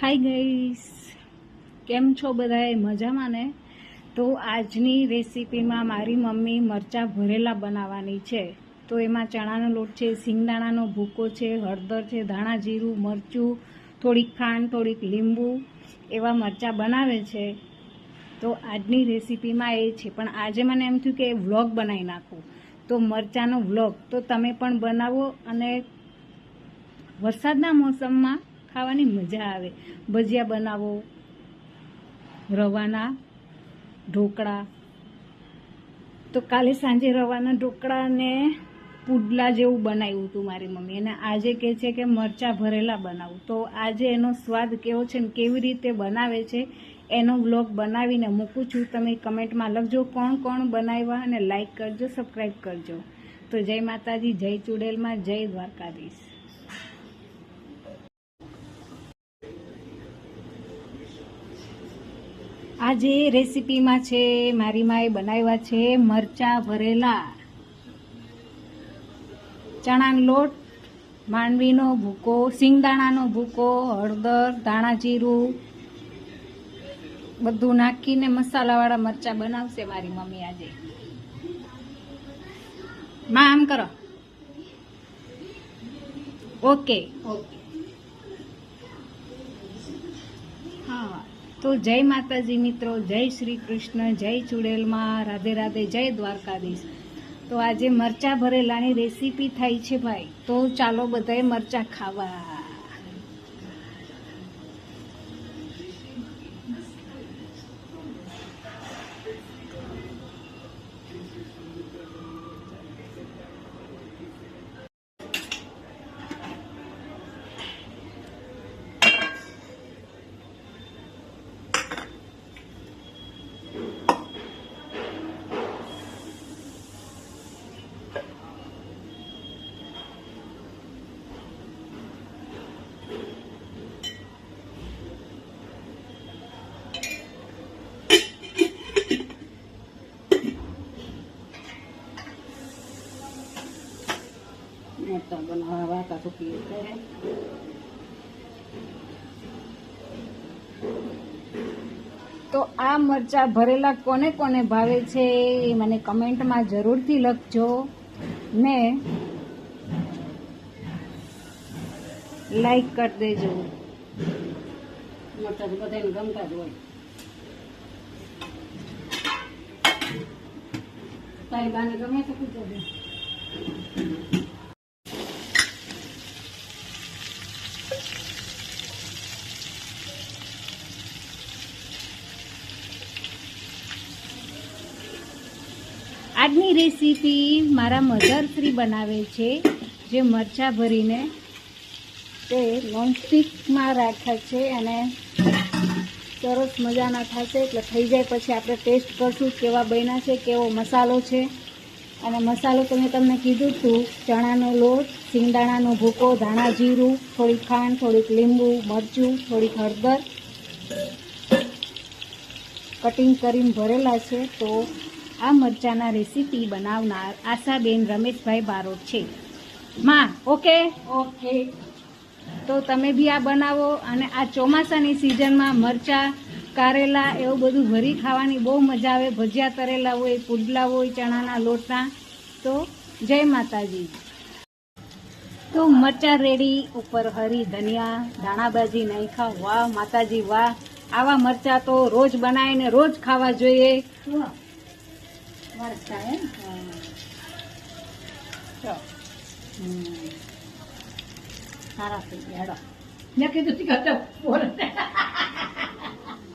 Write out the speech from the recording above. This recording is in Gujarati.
હાય ગઈસ કેમ છો બધાએ? મજામાં ને? તો આજની રેસીપીમાં મારી મમ્મી મરચાં ભરેલા બનાવવાની છે. તો એમાં ચણાનો લોટ છે, સિંગદાણાનો ભૂકો છે, હળદર છે, ધાણા જીરું, મરચું, થોડીક ખાંડ, થોડીક લીંબુ એવા મરચાં બનાવે છે. તો આજની રેસીપીમાં એ છે. પણ આજે મને એમ થયું કે વ્લોગ બનાવી નાખું. તો મરચાંનો વ્લોગ. તો તમે પણ બનાવો અને વરસાદના મોસમમાં ખાવાની મજા આવે. ભજીયા બનાવો, રવાના, ઢોકળા. તો કાલે સાંજે રવાના ઢોકળાને પુડલા જેવું બનાવ્યું હતું મારી મમ્મી. અને આજે કહે છે કે મરચાં ભરેલા બનાવું. તો આજે એનો સ્વાદ કેવો છે ને કેવી રીતે બનાવે છે એનો વ્લોગ બનાવીને મૂકું છું. તમે કમેન્ટમાં લખજો કોણ કોણ બનાવ્યા અને લાઇક કરજો, સબસ્ક્રાઈબ કરજો. તો જય માતાજી, જય ચુડેલમાં જય દ્વારકાધીશ. આજે રેસીપીમાં છે, મારી માએ બનાવ્યા છે મરચા ભરેલા. ચણાનો લોટ, માંડવીનો ભૂકો સિંગદાણાનો ભૂકો, હળદર, ધાણા જીરું, બધું નાખીને મસાલાવાળા મરચા બનાવશે મારી મમ્મી આજે. માં, આમ કરો. ઓકે. ઓકે. તો જય માતાજી મિત્રો, જય શ્રી કૃષ્ણ, જય ચુડેલમાં, રાધે રાધે, જય દ્વારકાધીશ. તો આજે મરચા ભરેલાની રેસીપી થાય છે ભાઈ. તો ચાલો બધાએ મરચા ખાવા. મરચા બનાવવા વાતા મૂકી તો આ મરચા ભરેલા કોને કોને ભાવે છે એ મને કમેન્ટમાં જરૂરથી લખજો. ને લાઈક કરી દેજો. મરચાં તો બધાને ગમતા જ હોય. તારી બાને ગમે તો પૂછો આજની રેસીપી મારા મધર ફ્રી બનાવે છે, જે મરચાં ભરીને તે નોનસ્ટિકમાં રાખે છે અને સરસ મજાના થશે, એટલે થઈ જાય પછી આપણે ટેસ્ટ કરશું કેવા બન્યા છે, કેવો મસાલો છે. અને મસાલો તો મેં તમને કીધું હતું ચણાનો લોટ, સિંગદાણાનો ભૂકો, ધાણા જીરું, થોડીક ખાંડ, થોડીક લીંબુ, મરચું, થોડીક હળદર. કટિંગ કરીને ભરેલા છે, તો આ મરચાંના રેસીપી બનાવનાર આશાબેન રમેશભાઈ બારોટ છે. માં ઓકે? ઓકે. તો તમે બી આ બનાવો અને આ ચોમાસાની સિઝનમાં મરચાં કારેલા એવું બધું ભરી ખાવાની બહુ મજા આવે. ભજીયા તરેલા હોય પુડલા હોય ચણાના લોટના. તો જય માતાજી. તો મરચાં રેડી ઉપર હરી ધનિયા ધાણાભાજી નાખ્યા. વાહ માતાજી વાહ. આવા મરચાં તો રોજ બનાવીને રોજ ખાવા જોઈએ. મરચાં એમ? તો. સારા થઈ ગયા મેં કીધું તી કરતો બોલ.